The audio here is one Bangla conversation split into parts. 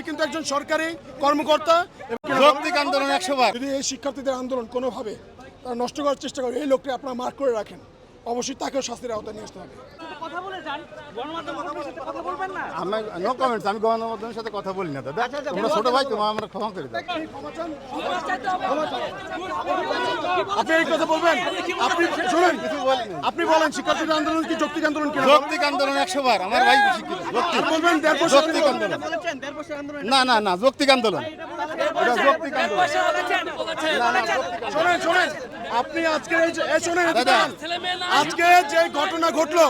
উনি কিন্তু একজন সরকারি কর্মকর্তা। যৌক্তিক আন্দোলন একশো বার। যদি এই শিক্ষার্থীদের আন্দোলন কোনোভাবে তারা নষ্ট করার চেষ্টা করে এই লোককে আপনারা মার্ক করে রাখেন। অবশ্যই তাকেও শাস্তির আওতায় নিয়ে আসতে হবে। আমি নো কমেন্টস আমি গণমাধ্যমের সাথে কথা বলি না দাদা। তোমরা ছোট ভাই তোমার আমরা ক্ষমা করে দাও। আপনি এই কথা বলবেন? আপনি শুনেন আপনি বলেন শিক্ষার্থীদের আন্দোলন কি যৌক্তিক আন্দোলন কিনা? যৌক্তিক আন্দোলন একশো বার আমার ভাই শিক্ষিত যৌক্তিক বলবেন যৌক্তিক আন্দোলন বলেছেন দেড় বছর আন্দোলন। না না না যৌক্তিক আন্দোলন। এটা যৌক্তিক আন্দোলন। শোনেন শোনেন আপনি আজকে এই যে শোনেন। আজকে যে ঘটনা ঘটলো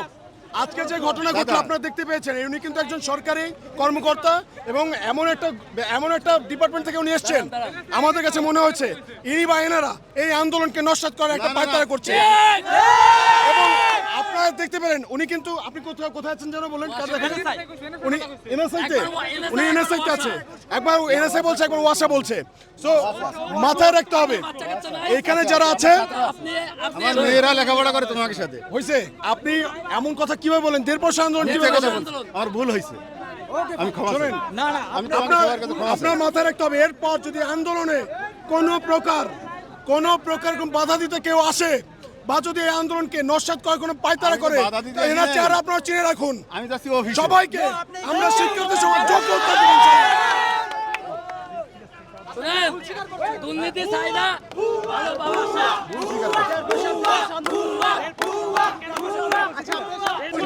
আজকে যে ঘটনা ঘটলো আপনারা দেখতে পেয়েছেন উনি কিন্তু একজন সরকারি কর্মকর্তা এবং এমন একটা এমন একটা ডিপার্টমেন্ট থেকে উনি এসেছেন। আমাদের কাছে মনে হয়েছে ইনি বা এনারা এই আন্দোলনকে নস্বাত করার একটা পায়তারা করছে। আপনারা দেখতে পেলেন উনি কিন্তু আপনি কোথায় কোথায় আছেন যেন বলেন কার দেখেন উনি এনএসআইতে উনি এনএসআইতে আছে। একবার এনএসআই বলছে একবার ওয়াসা বলছে। সো মাথায় রাখতে হবে। এখানে যারা আছে আমার মেয়েরা লেখাপড়া করে তোমাকে সাথে। হয়েছে আপনি এমন কথা কীভাবে বলেন? দেড় বছর আন্দোলন মিথ্যে কীভাবে কথা বলেন। আমার ভুল হয়েছে আমি ক্ষমা শোনেন, না না আমি আপনার মাথায় রাখতে হবে। এরপর যদি আন্দোলনে কোনো প্রকার কোনো প্রকার কোনো বাধা দিতে কেউ আসে বা যদি এই আন্দোলনকে নস্বাত করার কোনো পায়তারা করে এনার চেহারা আপনারা চিনে রাখুন। আমি যাচ্ছি অফিসে সবাইকে আমরা শিক্ষার্থী সমাজ যোগ্য দুর্নীতি চাই না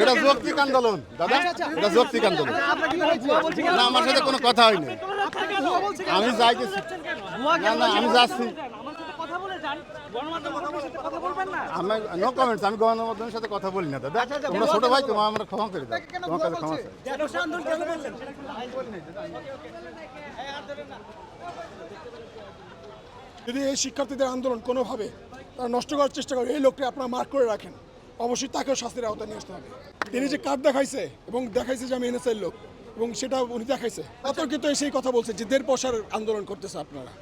এটা যৌক্তিক আন্দোলন দাদা। এটা যৌক্তিক আন্দোলন। না আমার সাথে কোনো কথা হয়নি। আমি যাইতেছি। না না আমি যাচ্ছি। আমি নো কমেন্টস আমি গণমাধ্যমের সাথে কথা বলি না। দাদা তোমরা ছোট ভাই তোমার আমরা ক্ষমা করে দাও। তোমার কাছে ক্ষমা চাই। দেড় বছর আন্দোলন কেন বললেন যদি এই শিক্ষার্থীদের আন্দোলন কোনোভাবে তারা নষ্ট করার চেষ্টা করে এই লোকটি আপনারা মার্ক করে রাখেন। অবশ্যই তাকেও শাস্তির আওতায় নিয়ে আসতে হবে। তিনি যে কার্ড দেখাইছে এবং দেখাইছে যে আমি এনএসআই লোক এবং সেটা উনি দেখাইছে অতর্কিত সেই কথা বলছে যে দেড় পয়সার আন্দোলন করতেছে আপনারা।